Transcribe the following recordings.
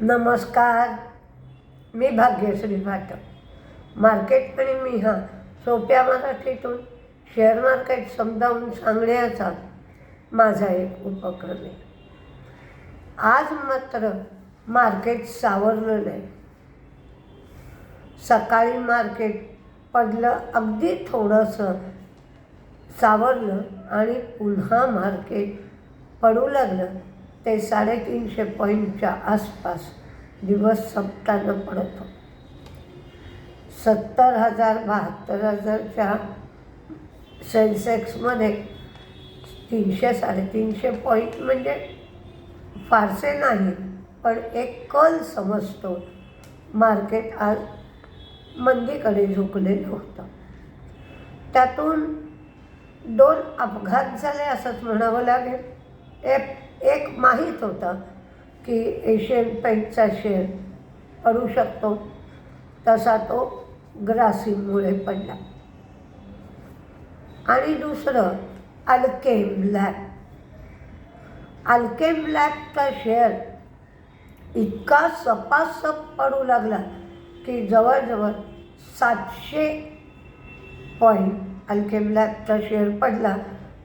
नमस्कार. मी भाग्यश्री भाटक मार्केट आणि मी हा सोप्या मराठीतून शेअर मार्केट समजावून सांगण्याचा माझा एक उपक्रम आहे. आज मात्र मार्केट सावरलं नाही सकाळी मार्केट पडलं अगदी थोडंसं सावरलं आणि पुन्हा मार्केट पडू लागलं. ते साडेतीनशे पॉईंटच्या आसपास दिवस संपताना पडतो. सत्तर हजार बहात्तर हजारच्या सेन्सेक्समध्ये तीनशे साडेतीनशे पॉईंट म्हणजे फारसे नाही पण एक कल समजतो. मार्केट आज मंदीकडे झुकलेलं होतं. त्यातून दोन अपघात झाले असंच म्हणावं लागेल. एक एक माहीत होतं की एशियन पेंटचा शेअर पडू शकतो. तसा तो ग्रासिममुळे पडला. आणि दुसरं अल्केम लॅब अल्केम लॅबचा शेअर इतका सपासप पडू लागला की जवळजवळ सातशे पॉईंट अल्केम लॅबचा शेअर पडला.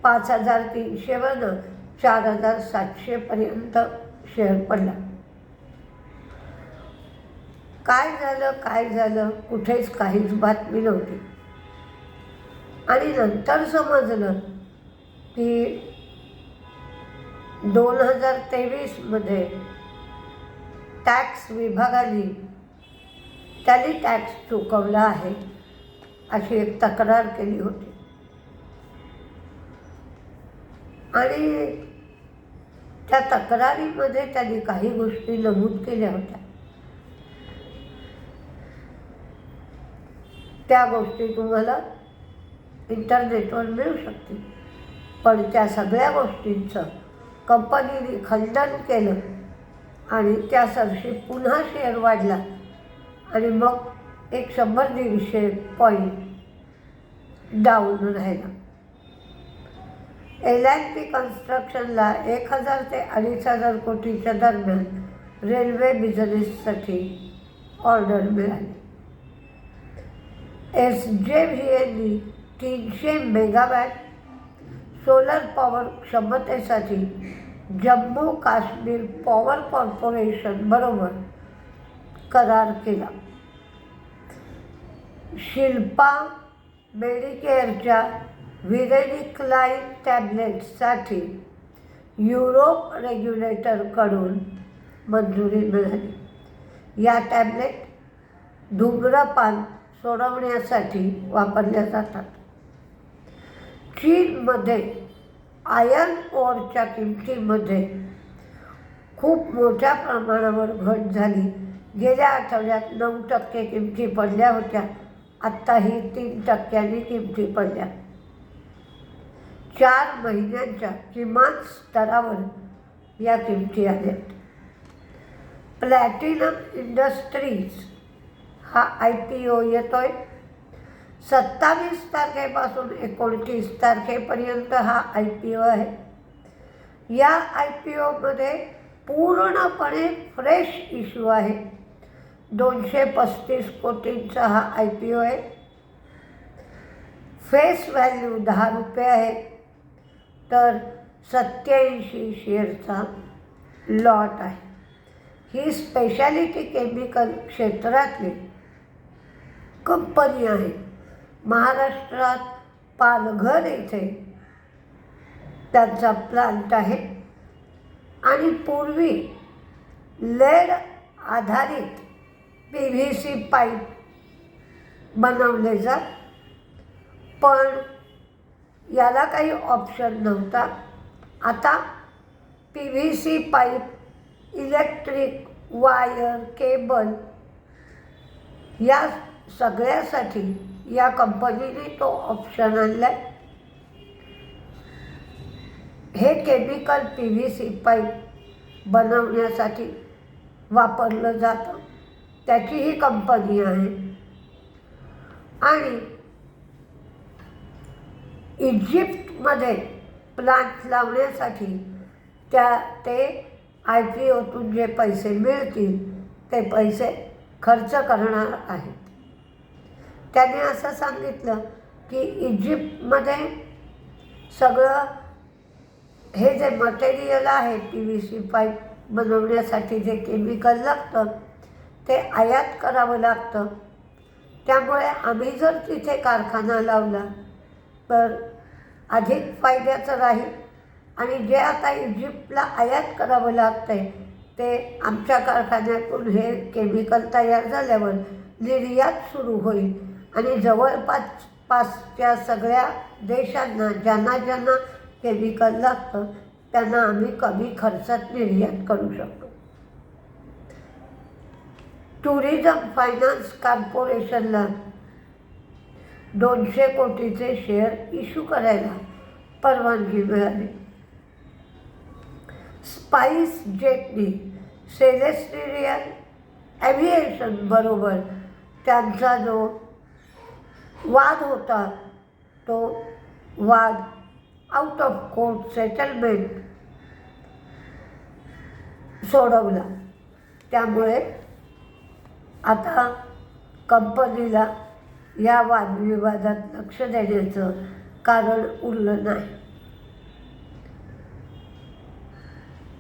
पाच हजार तीनशेवरनं चार हजार सातशेपर्यंत शेअर पडला. काय झालं काय झालं कुठेच काहीच बातमी नव्हती. आणि नंतर समजलं की दोन हजार तेवीसमध्ये टॅक्स विभागाने त्यांनी टॅक्स चुकवला आहे अशी एक तक्रार केली होती. आणि त्या तक्रारीमध्ये त्यांनी काही गोष्टी नमूद केल्या होत्या. त्या गोष्टी तुम्हाला इंटरनेटवर मिळू शकतील. पण त्या सगळ्या गोष्टींचं कंपनीने खंडन केलं आणि त्या सरशी पुन्हा शेअर वाढला. आणि मग एक शंभर दीडशे पॉईंट डाऊन राहिला. एल अँड पी कन्स्ट्रक्शनला एक हजार ते अडीच हजार कोटीच्या दरम्यान रेल्वे बिझनेससाठी ऑर्डर मिळाली. एस जे व्ही एनी तीनशे मेगावॅट सोलर पॉवर क्षमतेसाठी जम्मू काश्मीर पॉवर कॉर्पोरेशन बरोबर करार केला. शिल्पा मेडिकेअरच्या व्हिरेनिक्लाइन टॅब्लेट्ससाठी युरोप रेग्युलेटरकडून मंजुरी मिळाली. या टॅब्लेट धूम्रपान सोडवण्यासाठी वापरल्या जातात. चीनमध्ये आयर्न ओरच्या किमतीमध्ये खूप मोठ्या प्रमाणावर घट झाली. गेल्या आठवड्यात नऊ टक्के किमती पडल्या होत्या. आत्ताही तीन टक्क्यांनी किमती पडल्या. चार महिन्यांच्या किमान स्तरावर या किमती आहेत. प्लॅटिनम इंडस्ट्रीज हा आय पी ओ येतो आहे सत्तावीस तारखेपासून एकोणतीस तारखेपर्यंत हा आय पी ओ आहे. या आय पी ओमध्ये पूर्णपणे फ्रेश इश्यू आहे. दोनशे पस्तीस कोटींचा हा आय पी ओ आहे. फेस व्हॅल्यू दहा रुपये आहे. तर सत्याऐंशी शेअरचा लॉट आहे. ही स्पेशालिटी केमिकल क्षेत्रातली कंपनी आहे. महाराष्ट्रात पालघर येथे त्यांचा प्लांट आहे. आणि पूर्वी लेड आधारित पी व्ही सी पाईप बनवले जात. पण याला काही ऑप्शन नव्हता. आता P V C pipe electric wire cable या सगळ्यासाठी या कंपनीने तो ऑप्शन आणला आहे हे chemical P V C pipe बनवण्यासाठी वापरलं जातं. त्याची ही कंपनी आहे. आणि इजिप्तमध्ये प्लांट लावण्यासाठी त्या ते आय पी ओतून जे पैसे मिळतील ते पैसे खर्च करणार आहेत. त्याने असं सांगितलं की इजिप्तमध्ये सगळं हे जे मटेरियल आहे पी व्ही सी पाईप बनवण्यासाठी जे केमिकल लागतं ते आयात करावं लागतं. त्यामुळे आम्ही जर तिथे कारखाना लावला तर अधिक फायद्याचं राहील. आणि जे आता इजिप्तला आयात करावं लागतंय ते आमच्या कारखान्यातून हे केमिकल तयार झाल्यावर निर्यात सुरू होईल. आणि जवळपास पासच्या सगळ्या देशांना ज्यांना ज्यांना केमिकल लागतं त्यांना आम्ही कमी खर्चात निर्यात करू शकतो. टुरिझम फायनान्स कॉर्पोरेशनला दोनशे कोटीचे शेअर इश्यू करायला परवानगी मिळाली. स्पाईस जेटनी सेलेस्टेरियन ॲव्हिएशन बरोबर त्यांचा जो वाद होता तो वाद आउट ऑफ कोर्ट सेटलमेंट सोडवला. त्यामुळे आता कंपनीला या वादविवादात लक्ष देण्याचं कारण उरलं नाही.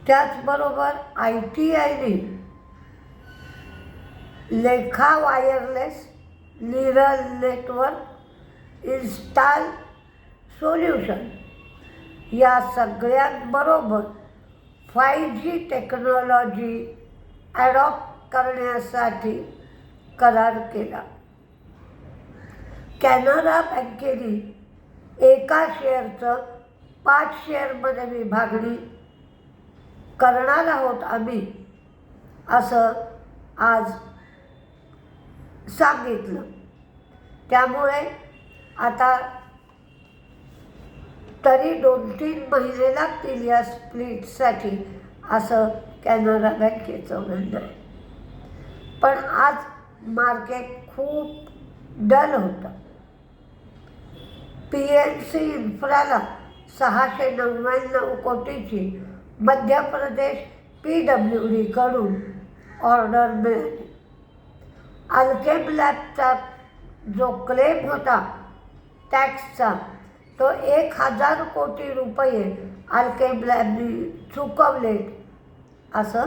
त्याचबरोबर आय टी आयने लेखा वायरलेस लिरल नेटवर्क इन्स्टॉल सोल्युशन या सगळ्यांबरोबर फाय जी टेक्नॉलॉजी ॲडॉप्ट करण्यासाठी करार केला. कॅनरा बँकेने एका शेअरचं पाच शेअरमध्ये विभागणी करणार आहोत आम्ही असं आज सांगितलं. त्यामुळे आता तरी दोन तीन महिने लागतील या स्प्लिटसाठी असं कॅनरा बँकेचं म्हणणं आहे. पण आज मार्केट खूप डल होतं. पी एल सी इन्फ्राला सहाशे नव्याण्णव कोटीची मध्य प्रदेश पी डब्ल्यू डीकडून ऑर्डर मिळाली. अल्केम लॅबचा जो क्लेम होता टॅक्सचा तो एक हजार कोटी रुपये अल्केम लॅबनी चुकवलेत असं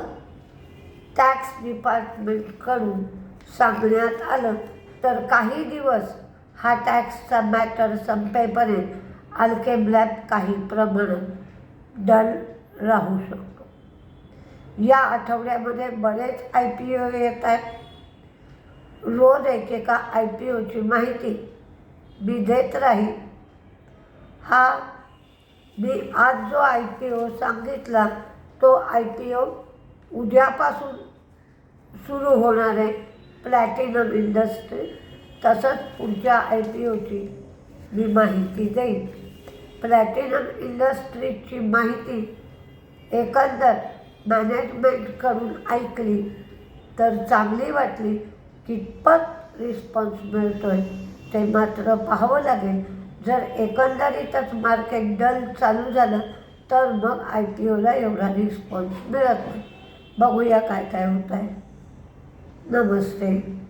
टॅक्स डिपार्टमेंटकडून सांगण्यात आलं. तर काही दिवस हा टॅक्सचा मॅटर संपेपर्यंत अल्केम लॅब काही प्रमाणात डल राहू शकतो. या आठवड्यामध्ये बरेच आय पी ओ येत आहेत रोज एकेका आय पी ओची माहिती मी देत राहील हा मी आज जो आय पी ओ सांगितला तो आय पी ओ उद्यापासून सुरू होणार आहे. प्लॅटिनम इंडस्ट्री तसंच पुढच्या आय पी ओची मी माहिती देईन. प्लॅटिनम इंडस्ट्रीजची माहिती एकंदर मॅनेजमेंटकडून ऐकली तर चांगली वाटली. कितपत रिस्पॉन्स मिळतो आहे ते मात्र पाहावं लागेल. जर एकंदरीतच मार्केट डल चालू झालं तर मग आय पी ओला एवढा रिस्पॉन्स मिळत नाही. बघूया काय काय होत आहे नमस्ते.